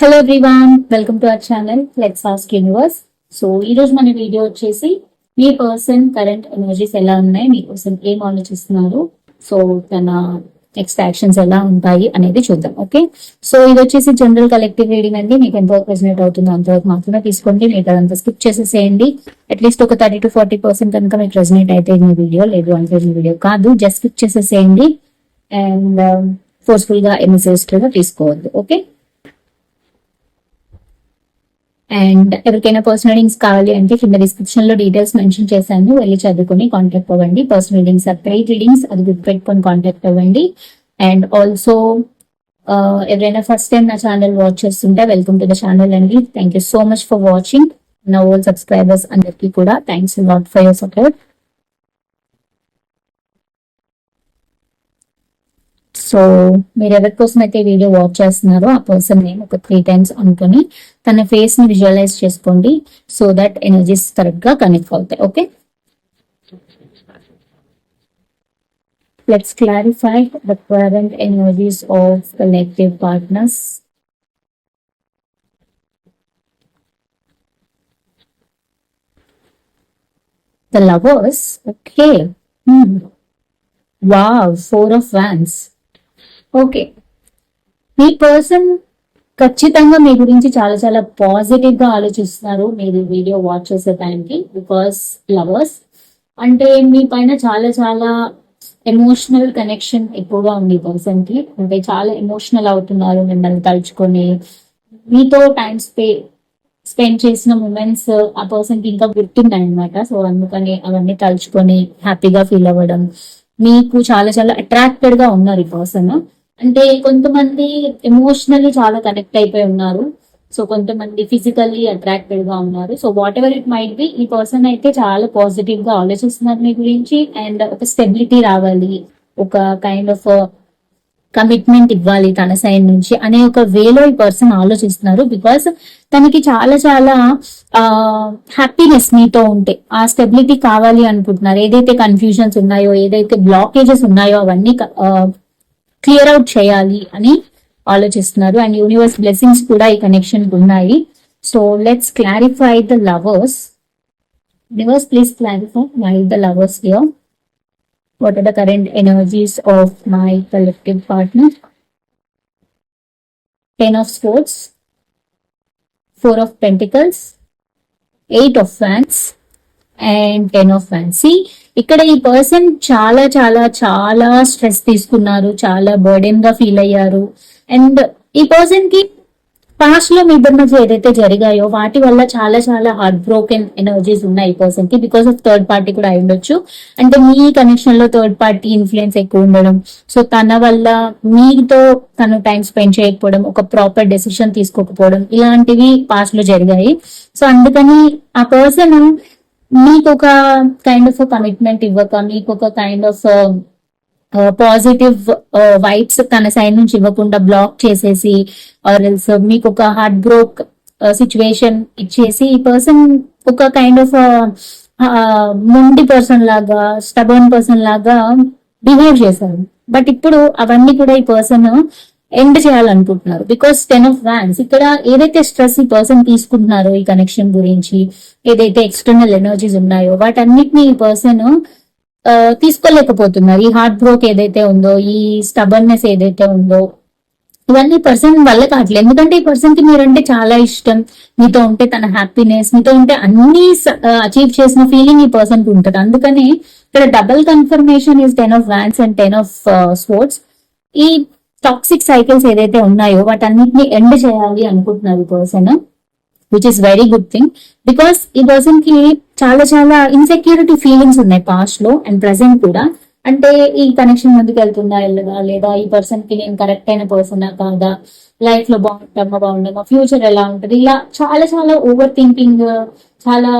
Hello everyone welcome to our channel let's ask universe so ఈ రోజు మన video వచ్చేసి మీ పర్సన్ కరెంట్ ఎనర్జీస్ ఎలా ఉన్నాయి? మీ పర్సన్ ఏం ఆలోచిస్తున్నారు? సో తన నెక్స్ట్ యాక్షన్స్ ఎలా ఉంటాయి అనేది చూద్దాం ఓకే సో ఇది వచ్చేసి జనరల్ కలెక్టివ్ రీడింగ్ అండి. మీకు ఎంతవరకు రెసినేట్ అవుతుందో అంతవరకు మాత్రమే తీసుకోండి. మీకు అదంతా స్కిప్ చేసేసేయండి. అట్లీస్ట్ ఒక థర్టీ టు ఫార్టీ పర్సెంట్ కనుక మీకు రెసినేట్ అయితే మీ వీడియో లేదు అంటే మీ వీడియో కాదు. జస్ట్ స్కిప్ చేసేసేయండి. అండ్ ఫోర్స్ఫుల్గా ఎమిసెస్ తీసుకోవద్దు ఓకే అండ్ ఎవరికైనా పర్సనల్ లింక్స్ కావాలి అంటే కింద డిస్క్రిప్షన్లో డీటెయిల్స్ మెన్షన్ చేశాను వెళ్ళి చదువుకుని కాంటాక్ట్ అవ్వండి. పర్సనల్ లింక్స్ ఆర్ రీడింగ్స్ అది గుర్తుపెట్టుకొని కాంటాక్ట్ అవ్వండి. అండ్ ఆల్సో uh, ఎవరైనా ఫస్ట్ టైం నా ఛానల్ వాచ్ చేస్తుంటే వెల్కమ్ టు ద ఛానల్ అండి. Thank you so much for watching నా ఓల్ సబ్స్క్రైబర్స్ అందరికీ కూడా thanks lot for your support so మీరు ఎవరి కోసం అయితే వీడియో వాచ్ చేస్తున్నారో ఆ పర్సన్ నేమ్ ఒక త్రీ టైమ్స్ అనుకుని తన ఫేస్ని విజువలైజ్ చేసుకోండి సో దట్ ఎనర్జీస్ కరెక్ట్గా కనెక్ట్ అవుతాయి okay let's clarify the current energies of collective partners The lovers, okay. Hmm. Wow, four of wands. Okay me person ఖచ్చితంగా మీ గురించి చాలా చాలా పాజిటివ్గా ఆలోచిస్తున్నారు. మీరు వీడియో వాచ్ చేసే టైంకి బికాస్ లవర్స్ అంటే మీ పైన చాలా చాలా ఎమోషనల్ కనెక్షన్ ఎక్కువగా ఉంది పర్సన్కి. అంటే చాలా ఎమోషనల్ అవుతున్నారు మిమ్మల్ని తలుచుకొని. మీతో టైం స్పే స్పెండ్ చేసిన మూమెంట్స్ ఆ పర్సన్కి ఇంకా గుర్తున్నాయి అనమాట సో అందుకని అవన్నీ తలుచుకొని హ్యాపీగా ఫీల్ అవ్వడం. మీకు చాలా చాలా అట్రాక్టెడ్గా ఉన్నారు ఈ పర్సన్ అంటే కొంతమంది ఎమోషనల్లీ చాలా కనెక్ట్ అయిపోయి ఉన్నారు. సో కొంతమంది ఫిజికల్లీ అట్రాక్టెడ్గా ఉన్నారు. So whatever it might be ఈ పర్సన్ అయితే చాలా పాజిటివ్గా ఆలోచిస్తున్నారు మీ గురించి అండ్ ఒక స్టెబిలిటీ రావాలి. ఒక కైండ్ ఆఫ్ కమిట్మెంట్ ఇవ్వాలి తన సైడ్ నుంచి అనే ఒక వేలో ఈ పర్సన్ ఆలోచిస్తున్నారు బికాస్ తనకి చాలా చాలా హ్యాపీనెస్ మీతో ఉంటే ఆ స్టెబిలిటీ కావాలి అనుకుంటున్నారు. ఏదైతే కన్ఫ్యూజన్స్ ఉన్నాయో ఏదైతే బ్లాకేజెస్ ఉన్నాయో అవన్నీ క్లియర్ అవుట్ చేయాలి అని ఆలోచిస్తున్నారు. అండ్ యూనివర్స్ బ్లెస్సింగ్స్ కూడా ఈ కనెక్షన్ ఉన్నాయి. So let's clarify the lovers universe please clarify why the lovers here what are the current energies of my collective partner? Ten of swords. Four of pentacles. Eight of wands. And ten of fancy ఇక్కడ ఈ person చాలా చాలా చాలా stress తీసుకున్నారు. చాలా బర్డెన్గా feel అయ్యారు. And ఈ పర్సన్కి పాస్ట్లో మీ ఇద్దరి మధ్య ఏదైతే జరిగాయో వాటి వల్ల చాలా చాలా హార్ట్ బ్రోకెన్ ఎనర్జీస్ ఉన్నాయి ఈ పర్సన్కి బికాస్ ఆఫ్ థర్డ్ పార్టీ కూడా అయి ఉండొచ్చు. అంటే మీ కనెక్షన్లో థర్డ్ పార్టీ ఇన్ఫ్లుయెన్స్ ఎక్కువ ఉండడం. సో తన వల్ల మీతో తను టైం స్పెండ్ చేయకపోవడం ఒక ప్రాపర్ డెసిషన్ తీసుకోకపోవడం ఇలాంటివి పాస్ట్లో జరిగాయి. సో అందుకని ఆ పర్సన్ మీకు ఒక కైండ్ ఆఫ్ కమిట్మెంట్ ఇవ్వక మీకు ఒక కైండ్ ఆఫ్ పాజిటివ్ వైబ్స్ తన సైడ్ నుంచి ఇవ్వకుండా బ్లాక్ చేసేసి ఆర్ ఎల్స్ మీకు ఒక హార్ట్ బ్రోక్ సిచ్యువేషన్ ఇచ్చేసి ఈ పర్సన్ ఒక కైండ్ ఆఫ్ మొండి పర్సన్ లాగా స్టబర్న్ పర్సన్ లాగా బిహేవ్ చేశారు. బట్ ఇప్పుడు అవన్నీ కూడా ఈ పర్సన్ ఎండ్ చేయాలనుకుంటున్నారు. బికాస్ టెన్ ఆఫ్ వ్యాన్స్ ఇక్కడ ఏదైతే స్ట్రెస్ ఈ పర్సన్ తీసుకుంటున్నారో ఈ కనెక్షన్ గురించి ఏదైతే ఎక్స్టర్నల్ ఎనర్జీస్ ఉన్నాయో వాటన్నిటిని ఈ పర్సన్ తీసుకోలేకపోతున్నారు. ఈ హార్ట్ బ్రోక్ ఏదైతే ఉందో ఈ స్టబర్నెస్ ఏదైతే ఉందో ఇవన్నీ పర్సన్ వల్ల కావట్లేదు. ఎందుకంటే ఈ పర్సన్కి మీరంటే చాలా ఇష్టం. మీతో ఉంటే తన హ్యాపీనెస్ మీతో ఉంటే అన్ని అచీవ్ చేసిన ఫీలింగ్ ఈ పర్సన్కి ఉంటుంది. అందుకని ఇక్కడ double confirmation is ten of wands and ten of swords ఈ టాక్సిక్ సైకిల్స్ ఏదైతే ఉన్నాయో వాటన్నిటిని ఎండ్ చేయాలి అనుకుంటున్నారు ఈ person which is very good thing because ఈ పర్సన్కి చాలా చాలా ఇన్సెక్యూరిటీ ఫీలింగ్స్ ఉన్నాయి పాస్ట్లో అండ్ ప్రెసెంట్ కూడా. అంటే ఈ కనెక్షన్ ముందుకు వెళ్తుందా వెళ్ళదా? లేదా ఈ పర్సన్కి నేను కరెక్ట్ అయిన పర్సన్ కాదా? లైఫ్లో బాగుంటామా బాగుంటామా ఫ్యూచర్ ఎలా ఉంటుంది? ఇలా చాలా చాలా ఓవర్ థింకింగ్ చాలా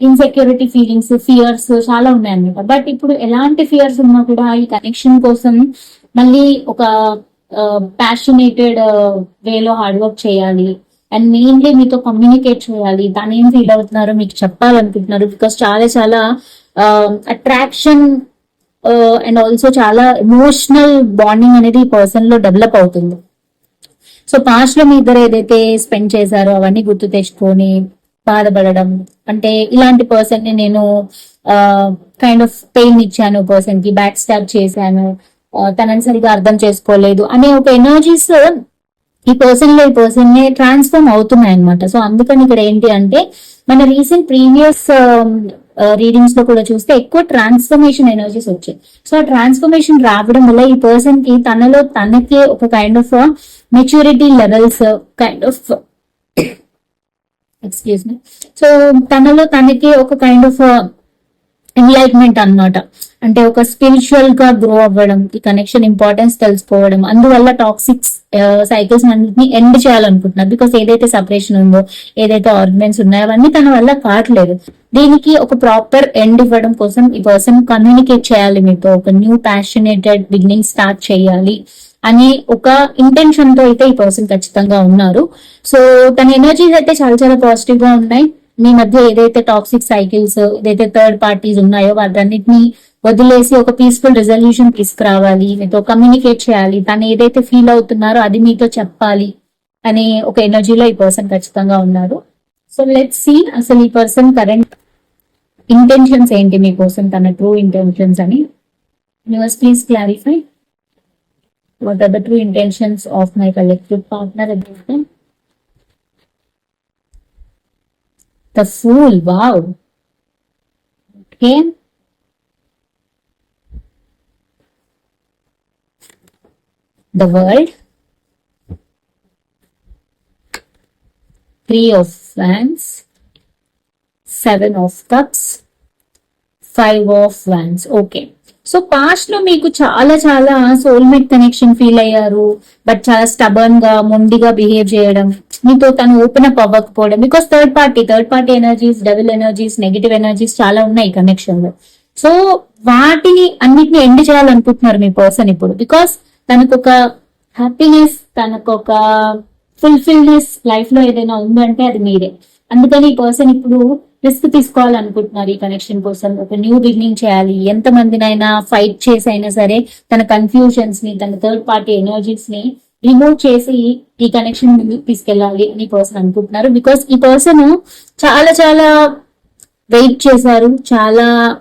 ఇన్సెక్యూరిటీ ఫీలింగ్స్ ఫియర్స్ చాలా ఉన్నాయన్నమాట. బట్ ఇప్పుడు ఎలాంటి ఫియర్స్ ఉన్నా కూడా ఈ కనెక్షన్ కోసం మళ్ళీ ఒక ప్యాషనేటెడ్ వేలో హార్డ్ వర్క్ చేయాలి. అండ్ మెయిన్లీ మీతో కమ్యూనికేట్ చేయాలి. దాని ఏం ఫీల్ అవుతున్నారో మీకు చెప్పాలనుకుంటున్నారు. బికాస్ చాలా చాలా అట్రాక్షన్ అండ్ ఆల్సో చాలా ఎమోషనల్ బాండింగ్ అనేది ఈ పర్సన్లో డెవలప్ అవుతుంది. సో పాస్ట్లో మీ ఇద్దరు ఏదైతే స్పెండ్ చేశారో అవన్నీ గుర్తు తెచ్చుకొని బాధపడడం అంటే ఇలాంటి పర్సన్ని నేను కైండ్ ఆఫ్ పెయిన్ ఇచ్చాను పర్సన్కి బ్యాక్ స్టాప్ చేశాను. తనని సరిగా అర్థం చేసుకోలేదు అనే ఒక ఎనర్జీస్ ఈ పర్సన్లో ఈ పర్సన్ని ట్రాన్స్ఫార్మ్ అవుతున్నాయి అనమాట సో అందుకని ఇక్కడ ఏంటి అంటే మన రీసెంట్ ప్రీవియస్ రీడింగ్స్లో కూడా చూస్తే ఎక్కువ ట్రాన్స్ఫర్మేషన్ ఎనర్జీస్ వచ్చాయి. సో ఆ ట్రాన్స్ఫర్మేషన్ రావడం వల్ల ఈ పర్సన్కి తనలో తనకే ఒక kind of maturity levels kind of excuse me so తనలో తనకి ఒక కైండ్ ఆఫ్ ఎన్లైట్మెంట్ అన్నమాట. అంటే ఒక స్పిరిచువల్గా గ్రో అవ్వడం ఈ కనెక్షన్ ఇంపార్టెన్స్ తెలుసుకోవడం అందువల్ల టాక్సిక్స్ సైకిల్స్ అన్నింటిని ఎండ్ చేయాలనుకుంటున్నారు బికాస్ ఏదైతే సపరేషన్ ఉందో ఏదైతే ఆర్గ్యుమెంట్స్ ఉన్నాయో అవన్నీ తన వల్ల కావట్లేదు. దీనికి ఒక ప్రాపర్ ఎండ్ ఇవ్వడం కోసం ఈ పర్సన్ కమ్యూనికేట్ చేయాలి మీతో. ఒక న్యూ ప్యాషనేటెడ్ బిగినింగ్ స్టార్ట్ చేయాలి అని ఒక ఇంటెన్షన్తో అయితే ఈ పర్సన్ ఖచ్చితంగా ఉన్నారు. సో తన ఎనర్జీస్ అయితే చాలా చాలా పాజిటివ్గా ఉన్నాయి. మీ మధ్య ఏదైతే టాక్సిక్ సైకిల్స్ ఏదైతే థర్డ్ పార్టీస్ ఉన్నాయో వాటన్నిటిని వదిలేసి ఒక పీస్ఫుల్ రిజల్యూషన్ తీసుకురావాలి మీతో కమ్యూనికేట్ చేయాలి తను ఏదైతే ఫీల్ అవుతున్నారో అది మీతో చెప్పాలి అనే ఒక ఎనర్జీలో ఈ పర్సన్ ఖచ్చితంగా ఉన్నారు. సో లెట్ సీ అసలు ఈ పర్సన్ కరెంట్ ఇంటెన్షన్స్ ఏంటి మీకోసం తన ట్రూ ఇంటెన్షన్స్ అని. Universe please clarify what are the true intentions of my collective partner against The Fool, wow. Okay. The World. Three of Wands. Seven of Cups. Five of wands okay so పాస్ట్లో మీకు చాలా చాలా soulmate connection feel అయ్యారు but చాలా స్టబర్న్గా మొండిగా behave చేయడం మీతో తను ఓపెన్ అప్ అవ్వకపోవడం. Because third party third party energies double energies negative energies చాలా ఉన్నాయి కనెక్షన్లో. సో వాటిని అన్నిటిని ఎండ్ చేయాలనుకుంటున్నారు మీ పర్సన్ ఇప్పుడు. బికాస్ తనకు ఒక హ్యాపీనెస్ తనకు ఒక ఫుల్ఫిల్నెస్ లైఫ్లో ఏదైనా ఉందంటే అది మీరే. అందుకని ఈ పర్సన్ ఇప్పుడు రిస్క్ తీసుకోవాలనుకుంటున్నారు ఈ కనెక్షన్ కోసం. ఒక న్యూ బిగినింగ్ చేయాలి. ఎంత మందినైనా ఫైట్ చేసి అయినా సరే తన కన్ఫ్యూజన్స్ని తన థర్డ్ పార్టీ ఎనర్జీస్ని రిమూవ్ చేసి ఈ కనెక్షన్ ముందుకు తీసుకెళ్ళాలి అని పర్సన్ అనుకుంటున్నారు. బికాస్ ఈ పర్సన్ చాలా చాలా వెయిట్ చేశారు. చాలా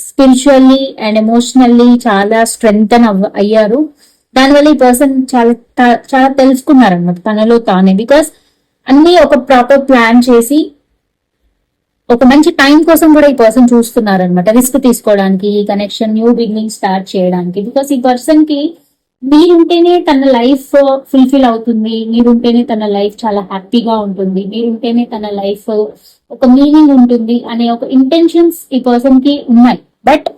స్పిరిచువల్లీ అండ్ ఎమోషనల్లీ చాలా స్ట్రెంగ్ అయ్యారు. దానివల్ల ఈ పర్సన్ చాలా త- చాలా తెలుసుకున్నారు అనమాట తనలో తానే. బికాస్ అన్ని ఒక ప్రాపర్ ప్లాన్ చేసి ఒక మంచి టైం కోసం కూడా ఈ పర్సన్ చూస్తున్నారు అనమాట రిస్క్ తీసుకోవడానికి ఈ కనెక్షన్ న్యూ బిగినింగ్ స్టార్ట్ చేయడానికి. బికాస్ ఈ పర్సన్కి మీరుంటేనే తన లైఫ్ ఫుల్ఫిల్ అవుతుంది మీరుంటేనే తన లైఫ్ చాలా హ్యాపీగా ఉంటుంది మీరుంటేనే తన లైఫ్ ఒక మీనింగ్ ఉంటుంది అనే ఒక ఇంటెన్షన్స్ ఈ పర్సన్కి ఉన్నాయి. But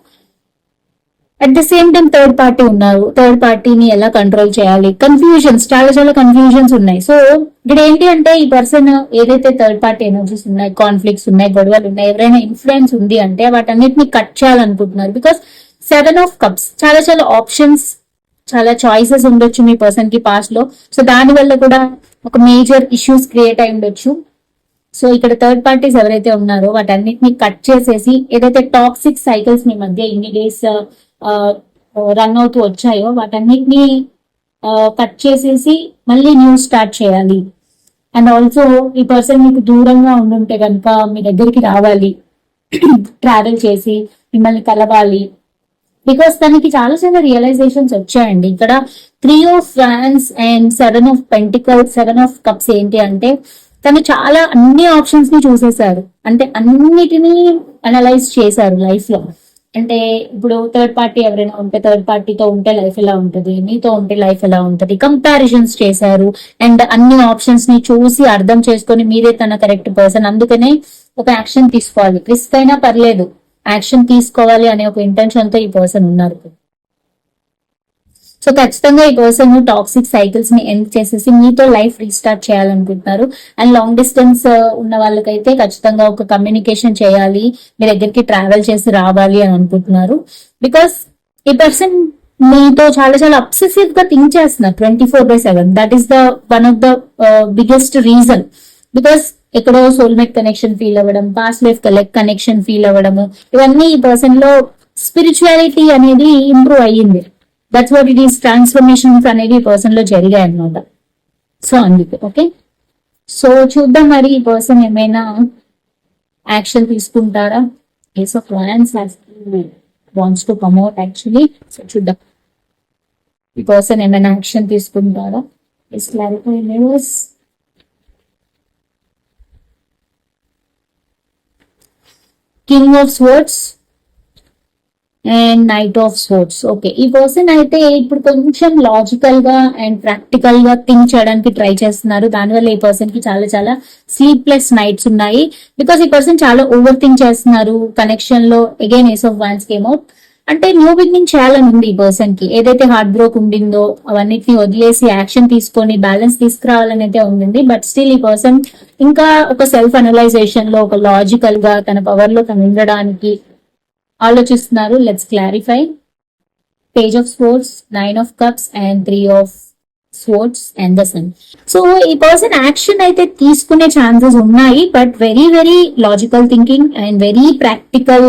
at the same time third party ఉన్నారు. థర్డ్ పార్టీని ఎలా కంట్రోల్ చేయాలి? కన్ఫ్యూజన్స్ చాలా చాలా కన్ఫ్యూజన్స్ ఉన్నాయి. సో ఇక్కడ ఏంటి అంటే ఈ పర్సన్ ఏదైతే థర్డ్ పార్టీ ఎనర్జీస్ ఉన్నాయి కాన్ఫ్లిక్ట్స్ ఉన్నాయి గొడవలు ఉన్నాయి ఎవరైనా ఇన్ఫ్లుయెన్స్ ఉంది అంటే వాటన్నిటిని కట్ చేయాలనుకుంటున్నారు. బికాస్ సెవెన్ ఆఫ్ కప్స్ చాలా చాలా ఆప్షన్స్ చాలా చాయిసెస్ ఉండొచ్చు మీ పర్సన్కి పాస్ట్లో. సో దాని వల్ల కూడా ఒక మేజర్ ఇష్యూస్ క్రియేట్ అయి ఉండొచ్చు. సో ఇక్కడ థర్డ్ పార్టీస్ ఎవరైతే ఉన్నారో వాటన్నిటిని కట్ చేసేసి ఏదైతే టాక్సిక్ సైకిల్స్ మీ మధ్య ఇన్ని డేస్ రన్ uh, uh, అవుతూ వచ్చాయో వాటన్నిటిని uh, కట్ చేసేసి మళ్ళీ న్యూ స్టార్ట్ చేయాలి. అండ్ ఆల్సో ఈ పర్సన్ మీకు దూరంగా ఉండుంటే కనుక మీ దగ్గరికి రావాలి. ట్రావెల్ చేసి మిమ్మల్ని కలవాలి. బికాస్ తనకి చాలా చాలా రియలైజేషన్స్ వచ్చాయండి. ఇక్కడ three of fans and seven of pentacle seven of cups ఏంటి అంటే తను చాలా అన్ని ఆప్షన్స్ని చూసేశారు. అంటే అన్నిటినీ అనలైజ్ చేశారు లైఫ్లో. అంటే ఇప్పుడు థర్డ్ పార్టీ ఎవరైనా ఉంటే థర్డ్ పార్టీతో ఉంటే లైఫ్ ఎలా ఉంటది? నీతో ఉంటే లైఫ్ ఎలా ఉంటది? కంపారిజన్స్ చేశారు అండ్ అన్ని ఆప్షన్స్ని చూసి అర్థం చేసుకొని మీరే తన కరెక్ట్ పర్సన్ అందుకనే ఒక యాక్షన్ తీసుకోవాలి. రిస్క్ అయినా పర్లేదు. యాక్షన్ తీసుకోవాలి అనే ఒక ఇంటెన్షన్తో ఈ పర్సన్ ఉన్నారు సో ఖచ్చితంగా ఈ పర్సన్ టాక్సిక్ సైకిల్స్ని ఎండ్ చేసేసి మీతో లైఫ్ రీస్టార్ట్ చేయాలనుకుంటున్నారు. అండ్ లాంగ్ డిస్టెన్స్ ఉన్న వాళ్ళకైతే ఖచ్చితంగా ఒక కమ్యూనికేషన్ చేయాలి. మీ దగ్గరికి ట్రావెల్ చేసి రావాలి అని అనుకుంటున్నారు. బికాస్ ఈ పర్సన్ మీతో చాలా చాలా అబ్సెసివ్గా థింక్ చేస్తున్నారు. Twenty four by seven that is the one of the biggest reason because ఎక్కడో సోల్మేట్ కనెక్షన్ ఫీల్ అవ్వడం పాస్ట్ లైఫ్ కనెక్షన్ ఫీల్ అవ్వడము ఇవన్నీ ఈ పర్సన్లో స్పిరిచువాలిటీ అనేది ఇంప్రూవ్ అయ్యింది. That's what it is transformations అనేది ఈ పర్సన్లో జరిగాయి అనమాట సో అందుకే ఓకే సో చూద్దాం మరి ఈ పర్సన్ ఏమైనా యాక్షన్ తీసుకుంటారా? Case of finance wands to promote actually so చూద్దాం. ఈ పర్సన్ ఏమైనా యాక్షన్ తీసుకుంటారా? Is clarify king of swords and knight of swords okay ఈ పర్సన్ అయితే ఇప్పుడు కొంచెం లాజికల్గా అండ్ ప్రాక్టికల్గా థింక్ చేయడానికి ట్రై చేస్తున్నారు. దానివల్ల ఈ పర్సన్కి చాలా చాలా స్లీప్లెస్ నైట్స్ ఉన్నాయి. బికాస్ ఈ పర్సన్ చాలా ఓవర్ థింక్ చేస్తున్నారు. కనెక్షన్లో again ace of wands came out అంటే న్యూ బిగినింగ్ చేయాలని ఉంది ఈ పర్సన్కి. ఏదైతే హార్ట్ బ్రోక్ ఉండిందో అవన్నిటిని వదిలేసి యాక్షన్ తీసుకొని బ్యాలెన్స్ తీసుకురావాలని అయితే ఉండింది. బట్ స్టిల్ ఈ పర్సన్ ఇంకా ఒక సెల్ఫ్ అనలైజేషన్లో ఒక లాజికల్గా తన పవర్లో తను ఉండడానికి ఆలోచిస్తున్నారు. Let's clarify page of swords nine of cups and three of swords and the sun so ఈ పర్సన్ యాక్షన్ అయితే తీసుకునే ఛాన్సెస్ ఉన్నాయి. But very very logical thinking and very practical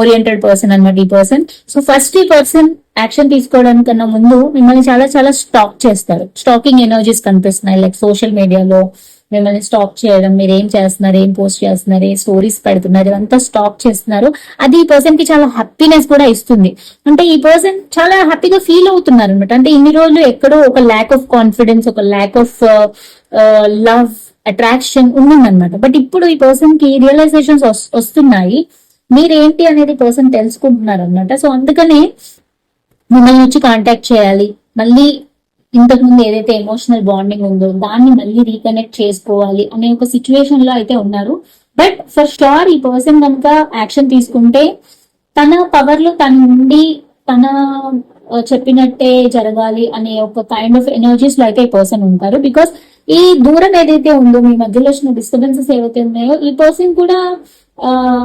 oriented person అనమాట ఈ పర్సన్ సో ఫస్ట్ ఈ person action తీసుకోవడానికన్నా ముందు మిమ్మల్ని చాలా చాలా స్టాక్ చేస్తారు. స్టాకింగ్ ఎనర్జీస్ కనిపిస్తున్నాయి. లైక్ సోషల్ మీడియాలో మిమ్మల్ని స్టాక్ చేయడం మీరు ఏం చేస్తున్నారు ఏం పోస్ట్ చేస్తున్నారు ఏ స్టోరీస్ పెడుతున్నారు ఇవంతా స్టాక్ చేస్తున్నారు. అది ఈ పర్సన్కి చాలా హ్యాపీనెస్ కూడా ఇస్తుంది. అంటే ఈ పర్సన్ చాలా హ్యాపీగా ఫీల్ అవుతున్నారు అనమాట అంటే ఇన్ని రోజులు ఎక్కడో ఒక ల్యాక్ ఆఫ్ కాన్ఫిడెన్స్ ఒక ల్యాక్ ఆఫ్ లవ్ అట్రాక్షన్ ఉండిందనమాట బట్ ఇప్పుడు ఈ పర్సన్కి రియలైజేషన్స్ వస్తున్నాయి. మీరేంటి అనేది పర్సన్ తెలుసుకుంటున్నారు అనమాట సో అందుకనే మిమ్మల్ని వచ్చి కాంటాక్ట్ చేయాలి. మళ్ళీ ఇంతకు ముందు ఏదైతే ఎమోషనల్ బాండింగ్ ఉందో దాన్ని మళ్ళీ రీకనెక్ట్ చేసుకోవాలి అనే ఒక సిచ్యువేషన్లో అయితే ఉన్నారు. బట్ ఫర్ షూర్ ఈ పర్సన్ కనుక యాక్షన్ తీసుకుంటే తన పవర్లో తన ఉండి తన చెప్పినట్టే జరగాలి అనే ఒక కైండ్ ఆఫ్ ఎనర్జీస్లో అయితే ఈ పర్సన్ ఉంటారు. బికాస్ ఈ దూరం ఏదైతే ఉందో మీ మధ్యలో వచ్చిన డిస్టర్బెన్సెస్ ఏవైతే ఉన్నాయో ఈ పర్సన్ కూడా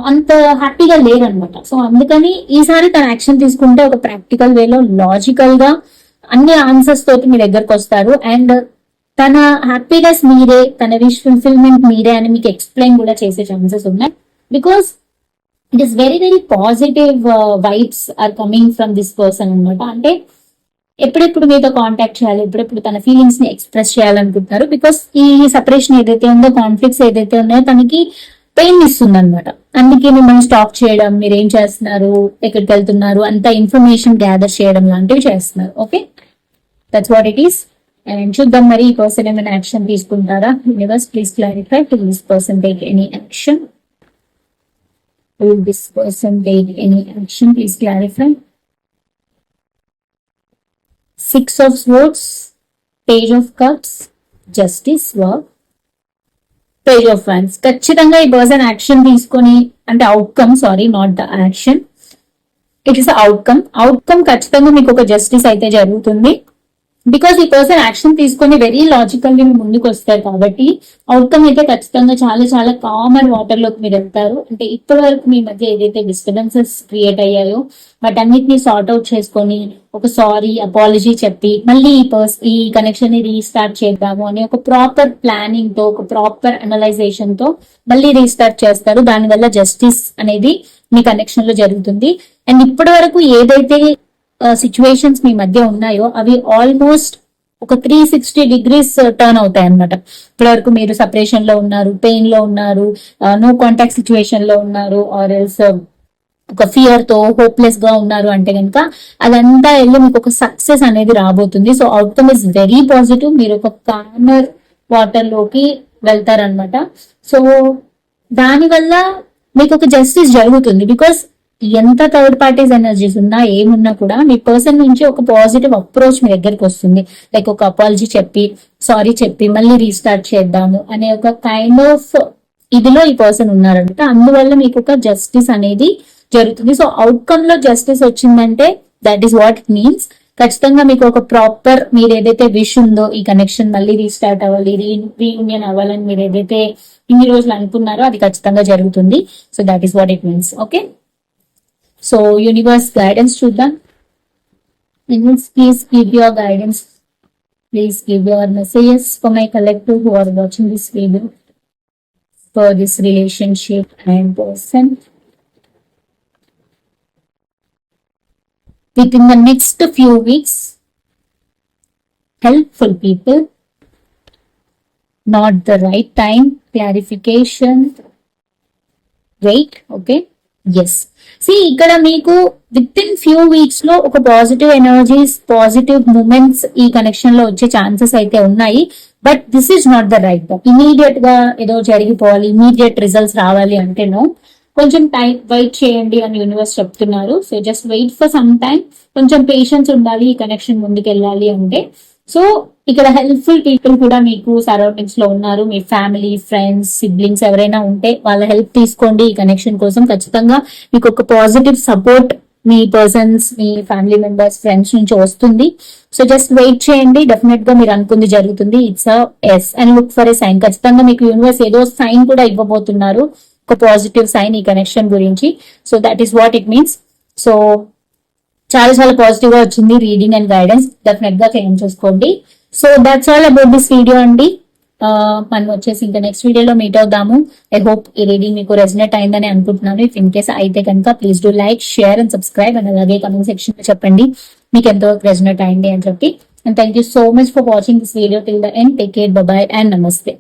అంత హ్యాపీగా లేదనమాట. సో అందుకని ఈసారి తన యాక్షన్ తీసుకుంటే ఒక ప్రాక్టికల్ వేలో లాజికల్గా అన్ని ఆన్సర్స్ తోటి మీ దగ్గరకు వస్తారు. అండ్ తన హ్యాపీనెస్ మీరే తన విష్ ఫుల్ఫిల్మెంట్ మీరే అని మీకు ఎక్స్ప్లెయిన్ కూడా చేసే ఛాన్సెస్ ఉన్నాయి. Because it is very very positive vibes are coming from this person అనమాట అంటే ఎప్పుడెప్పుడు మీతో కాంటాక్ట్ చేయాలి ఎప్పుడెప్పుడు తన ఫీలింగ్స్ని ఎక్స్ప్రెస్ చేయాలనుకుంటున్నారు. బికాస్ ఈ సపరేషన్ ఏదైతే ఉందో కాన్ఫ్లిక్ట్స్ ఏదైతే ఉన్నాయో తనకి పెయిన్ ఇస్తుంది అనమాట అందుకే మిమ్మల్ని స్టాక్ చేయడం మీరు ఏం చేస్తున్నారు ఎక్కడికి వెళ్తున్నారు అంత ఇన్ఫర్మేషన్ గ్యాదర్ చేయడం లాంటివి చేస్తున్నారు. Okay that's what it is and చూద్దాం మరి ఈ పర్సన్ ఏమైనా యాక్షన్ తీసుకుంటారా? Universe please clarify to this person take any action Will this person take any action? Please clarify. Six of Swords, Page of Cups, Justice, Work, page of fans ఖచ్చితంగా ఈ person action తీసుకొని అంటే outcome sorry not the action it is outcome outcome ఖచ్చితంగా మీకు ఒక justice అయితే జరుగుతుంది. Because ఈ పర్సన్ యాక్షన్ తీసుకొని వెరీ లాజికల్గా ముందుకు వస్తారు కాబట్టి అవుట్కమ్ అయితే ఖచ్చితంగా చాలా చాలా కామన్ వాటర్లోకి మీరు వెళ్తారు. అంటే ఇప్పటి వరకు మీ మధ్య ఏదైతే డిస్టర్బెన్సెస్ క్రియేట్ అయ్యాయో వాటన్నిటిని సార్ట్ అవుట్ చేసుకొని ఒక సారీ అపాలజీ చెప్పి మళ్ళీ ఈ పర్స్ ఈ కనెక్షన్ని రీస్టార్ట్ చేద్దాము అని ఒక ప్రాపర్ ప్లానింగ్తో ఒక ప్రాపర్ అనలైజేషన్తో మళ్ళీ రీస్టార్ట్ చేస్తారు. దానివల్ల జస్టిస్ అనేది మీ కనెక్షన్లో జరుగుతుంది. అండ్ ఇప్పటి వరకు ఏదైతే సిచ్యువేషన్స్ మీ మధ్య ఉన్నాయో అవి ఆల్మోస్ట్ ఒక three sixty degrees turn uh, అవుతాయి అనమాట ఇప్పటి వరకు మీరు సపరేషన్లో ఉన్నారు పెయిన్లో ఉన్నారు నో కాంటాక్ట్ సిచ్యువేషన్లో ఉన్నారు ఆర్ ఎల్స్ um, ఒక ఫియర్తో హోప్లెస్గా ఉన్నారు అంటే కనుక అదంతా వెళ్ళి మీకు ఒక సక్సెస్ అనేది రాబోతుంది. So outcome is very positive మీరు ఒక కామర్ వాటర్లోకి వెళ్తారనమాట సో దానివల్ల మీకు ఒక జస్టిస్ జరుగుతుంది. బికాస్ ఎంత థర్డ్ పార్టీస్ ఎనర్జీస్ ఉన్నా ఏమున్నా కూడా మీ పర్సన్ నుంచి ఒక పాజిటివ్ అప్రోచ్ మీ దగ్గరికి వస్తుంది. లైక్ ఒక అపాలజీ చెప్పి సారీ చెప్పి మళ్ళీ రీస్టార్ట్ చేద్దాము అనే ఒక కైండ్ ఆఫ్ ఇదిలో ఈ పర్సన్ ఉన్నారంట అందువల్ల మీకు ఒక జస్టిస్ అనేది జరుగుతుంది. సో అవుట్కమ్లో జస్టిస్ వచ్చిందంటే that is what it means ఖచ్చితంగా మీకు ఒక ప్రాపర్ మీరు ఏదైతే విష్ ఉందో ఈ కనెక్షన్ మళ్ళీ రీస్టార్ట్ అవ్వాలి రీయూనియన్ అవ్వాలని మీరు ఏదైతే ఇన్ని రోజులు అనుకున్నారో అది ఖచ్చితంగా జరుగుతుంది. So that is what it means okay So universe guidance to them. Please give your guidance. Please give your messages for my collective who are watching this video for this relationship and person. Within the next few weeks, helpful people, not the right time, clarification, wait, okay? Yes see ఇక్కడ మీకు within few వీక్స్లో ఒక positive energies positive moments ఈ కనెక్షన్లో వచ్చే chances అయితే ఉన్నాయి. But this is not the right ఇమీడియట్గా ఏదో జరిగిపోవాలి ఇమీడియట్ రిజల్ట్స్ రావాలి అంటేనో కొంచెం టైం వెయిట్ చేయండి అని యూనివర్స్ చెప్తున్నారు. So just wait for some time కొంచెం పేషెన్స్ ఉండాలి ఈ కనెక్షన్ ముందుకెళ్ళాలి అంటే. సో ఇక్కడ హెల్ప్ఫుల్ పీపుల్ కూడా మీకు సరౌండింగ్స్లో ఉన్నారు. మీ ఫ్యామిలీ ఫ్రెండ్స్ సిబ్లింగ్స్ ఎవరైనా ఉంటే వాళ్ళ హెల్ప్ తీసుకోండి ఈ కనెక్షన్ కోసం. ఖచ్చితంగా మీకు ఒక పాజిటివ్ సపోర్ట్ మీ పర్సన్స్ మీ ఫ్యామిలీ మెంబర్స్ ఫ్రెండ్స్ నుంచి వస్తుంది. సో జస్ట్ వెయిట్ చేయండి. డెఫినెట్గా మీరు అనుకుంది జరుగుతుంది. It's a yes and look for a sign ఖచ్చితంగా మీకు యూనివర్స్ ఏదో సైన్ కూడా ఇవ్వబోతున్నారు. ఒక పాజిటివ్ సైన్ ఈ కనెక్షన్ గురించి. So that is what it means so చాలా చాలా పాజిటివ్గా వచ్చింది. రీడింగ్ అండ్ గైడెన్స్ డెఫినెట్గా క్లెయిమ్ చేసుకోండి. So that's all about this video అండి మనం వచ్చేసి ఇంకా నెక్స్ట్ వీడియోలో మీట్ అవుదాము. ఐ హోప్ ఈ రీడింగ్ మీకు రెసినేట్ అయిందని అనుకుంటున్నాను. ఇఫ్ ఇన్ కేస్ అయితే కనుక please do like share and subscribe and అలాగే కమెంట్ సెక్షన్లో చెప్పండి. మీకు ఎంతో రెసినేట్ అయింది అని చెప్పి. And thank you so much for watching this video till the end take care bye and namaste